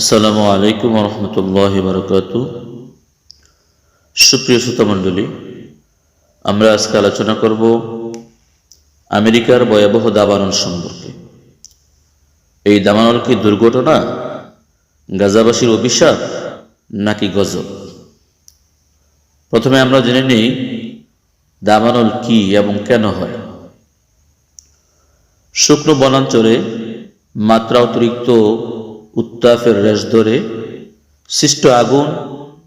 আসসালামু আলাইকুম রহমতুল্লাহ বারকাত। সুপ্রিয় শ্রোতামণ্ডলী আমরা আজকে আলোচনা করব আমেরিকার ভয়াবহ দাবানল সম্পর্কে। এই দাবানল কি দুর্ঘটনা, গাজাবাসীর অভিশাপ, নাকি গজব? প্রথমে আমরা জেনে নিই দাবানল কি এবং কেন হয়। শুকনো বনাঞ্চলে মাত্রা অতিরিক্ত উত্তাপের রেশ ধরে সৃষ্ট আগুন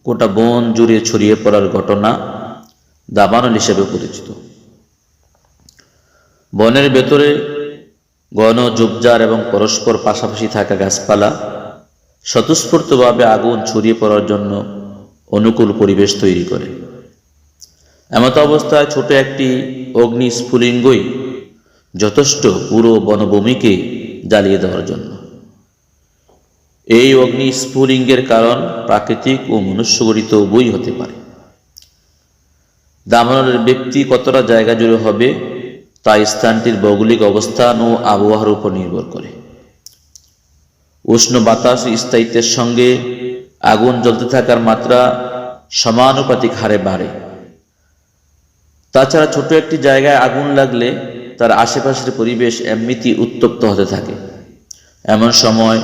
গোটা বন জুড়ে ছড়িয়ে পড়ার ঘটনা দাবানল হিসেবে পরিচিত। বনের ভেতরে ঘন ঝোপঝাড় এবং পরস্পর পাশাপাশি থাকা গাছপালা স্বতঃস্ফূর্তভাবে আগুন ছড়িয়ে পড়ার জন্য অনুকূল পরিবেশ তৈরি করে। এমত অবস্থায় ছোট একটি অগ্নি স্ফুলিঙ্গই যথেষ্ট পুরো বনভূমিকে জ্বালিয়ে দেওয়ার জন্য। এই অগ্নি স্ফুলিঙ্গের কারণ প্রাকৃতিক ও মনুষ্যগঠিত উভয়ই হতে পারে। দামনের ব্যক্তি কতটা জায়গা জুড়ে হবে, তা স্থানটির ভৌগোলিক অবস্থান ও আবহাওয়ার উপর নির্ভর করে। উষ্ণ বাতাস স্থায়িত্বের সঙ্গে আগুন জ্বলতে থাকার মাত্রা সমানুপাতিক হারে বাড়ে। তাছাড়া ছোট একটি জায়গায় আগুন লাগলে তার আশেপাশের পরিবেশ এমনিতেই উত্তপ্ত হতে থাকে। এমন সময়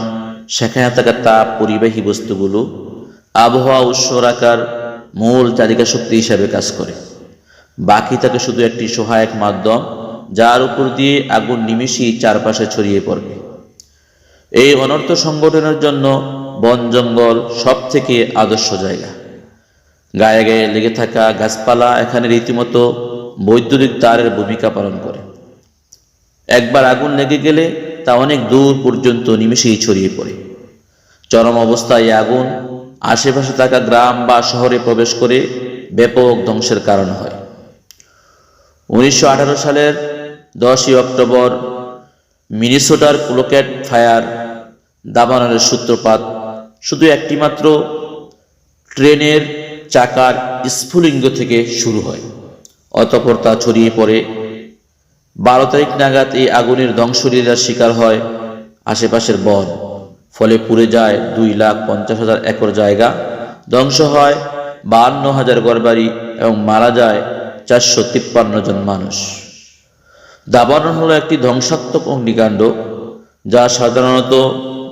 সেখানে থাকা তাপ পরিবাহী বস্তুগুলো আবহাওয়া উৎস রাখার মূল চালিকা শক্তি হিসাবে কাজ করে। বাকি থাকে শুধু একটি সহায়ক মাধ্যম যার উপর দিয়ে আগুন নিমেষেই চারপাশে ছড়িয়ে পড়বে। এই অনর্থ সংগঠনের জন্য বন জঙ্গল সব থেকে আদর্শ জায়গা। গায়ে গায়ে লেগে থাকা গাছপালা এখানে রীতিমতো বৈদ্যুতিক তারের ভূমিকা পালন করে। একবার আগুন লেগে গেলে তা অনেক দূর পর্যন্ত নিমেষেই ছড়িয়ে পড়ে। চরম অবস্থায় আগুন, আশেপাশে থাকা গ্রাম বা শহরে প্রবেশ করে ব্যাপক ধ্বংসের কারণ হয়। উনিশশো আঠারো সালের দশই অক্টোবর, মিনিসোটার ক্লোকেট ফায়ার দাবানলের সূত্রপাত। শুধু একটিমাত্র ট্রেনের চাকার স্ফুলিঙ্গ থেকে শুরু হয়, অতপর তা ছড়িয়ে পড়ে বারো তারিখ নাগাদ এই আগুনের ধ্বংসলীলার শিকার হয় আশেপাশের বন। ফলে পুড়ে যায় দুই লাখ পঞ্চাশ হাজার একর জায়গা। ধ্বংস হয় বাহান্ন হাজার ঘরবাড়ি এবং মারা যায় চারশো তিপ্পান্ন জন মানুষ। দাবানল হলো একটি ধ্বংসাত্মক অগ্নিকাণ্ড, যা সাধারণত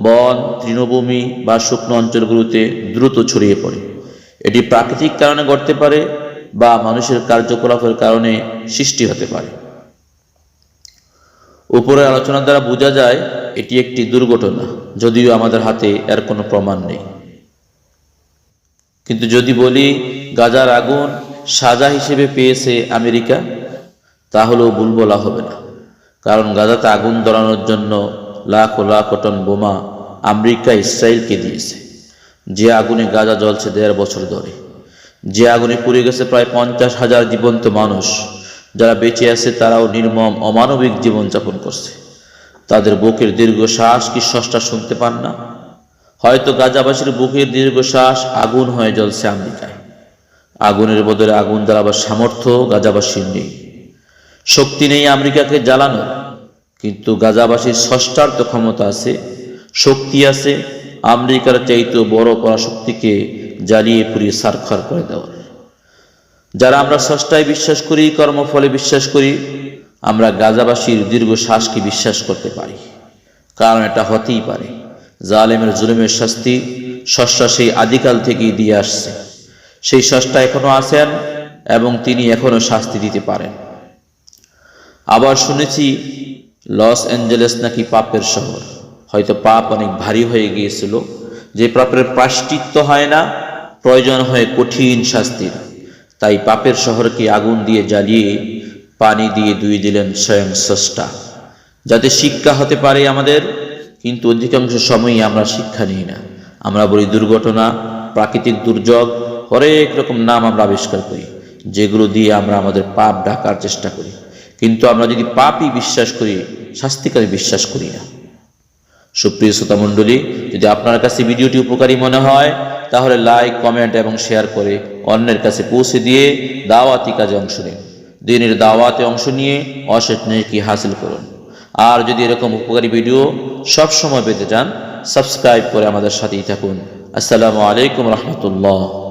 বন, তৃণভূমি বা শুকনো অঞ্চলগুলোতে দ্রুত ছড়িয়ে পড়ে। এটি প্রাকৃতিক কারণে ঘটতে পারে বা মানুষের কার্যকলাপের কারণে সৃষ্টি হতে পারে। উপরের আলোচনা দ্বারা বোঝা যায়, এটি একটি দুর্ঘটনা, যদিও আমাদের হাতে এর কোনো প্রমাণ নেই। কিন্তু যদি বলি, গাজার আগুন সাজা হিসেবে পেয়েছে আমেরিকা, তাহলেও ভুল বলা হবে না। কারণ গাজাতে আগুন ধরানোর জন্য লাখ লাখ টন বোমা আমেরিকা, ইসরায়েলকে দিয়েছে। যে আগুনে গাজা জ্বলছে দেড় বছর ধরে, যে আগুনে পুড়ে গেছে প্রায় পঞ্চাশ হাজার জীবন্ত মানুষ যারা বেঁচে আছে তারাও নির্মম অমানবিক জীবনযাপন করছে। তাদের বুকের দীর্ঘশ্বাস কি স্রষ্টা শুনতে পান না? হয়তো গাজাবাসীর বুকের দীর্ঘশ্বাস আগুন হয়ে জ্বলছে আমেরিকায়। আগুনের বদলে আগুন জ্বালাবার সামর্থ্য গাজাবাসীর নেই। শক্তি নেই আমেরিকাকে জ্বালানো কিন্তু গাজাবাসীর ষষ্ঠার তো ক্ষমতা আছে, শক্তি আছে, আমেরিকার চাইতেও বড় পরাশক্তিকে জ্বালিয়ে পুড়িয়ে সারখার করে দেওয়ার। যারা আমরা ষষ্ঠায় বিশ্বাস করি, কর্মফলে বিশ্বাস করি, আমরা গাজাবাসীর দীর্ঘ শ্বাসকে বিশ্বাস করতে পারি। কারণ এটা হতেই পারে। জালেমের জুলুমের শাস্তি ষষ্ঠা সেই আদিকাল থেকেই দিয়ে আসছে। সেই ষষ্ঠা এখনও আছেন এবং তিনি এখনও শাস্তি দিতে পারেন। আবার শুনেছি, লস অ্যাঞ্জেলেস নাকি পাপের শহর। হয়তো পাপ অনেক ভারী হয়ে গিয়েছিল। যে পাপের প্রাশ্চিত্য হয় না, প্রয়োজন হয় কঠিন শাস্তির। তাই পাপের শহরকে আগুন দিয়ে জ্বালিয়ে পানি দিয়ে দুই দিলেন স্বয়ং স্রষ্টা। যাতে শিক্ষা হতে পারে আমাদের, কিন্তু অধিকাংশ সময়ই আমরা শিক্ষা নিই না। আমরা বলি দুর্ঘটনা, প্রাকৃতিক দুর্যোগ, হরেক রকম নাম আমরা আবিষ্কার করি, যেগুলো দিয়ে আমরা আমাদের পাপ ডাকার চেষ্টা করি। কিন্তু আমরা যদি পাপই বিশ্বাস করি, শাস্তিকারী বিশ্বাস করি না। সুপ্রিয় শ্রোতা মণ্ডলী, যদি আপনার কাছে ভিডিওটি উপকারী মনে হয়, তাহলে লাইক কমেন্ট এবং শেয়ার করে অন্যের কাছে পৌঁছে দিয়ে দাওয়াতি কাজে অংশ নিন। দিনের দাওয়াতে অংশ নিয়ে অশেষ নেকি হাসিল করুন। আর যদি এরকম উপকারী ভিডিও সব সময় পেতে চান, সাবস্ক্রাইব করে আমাদের সাথেই থাকুন। আসসালামু আলাইকুম রহমতুল্লাহ।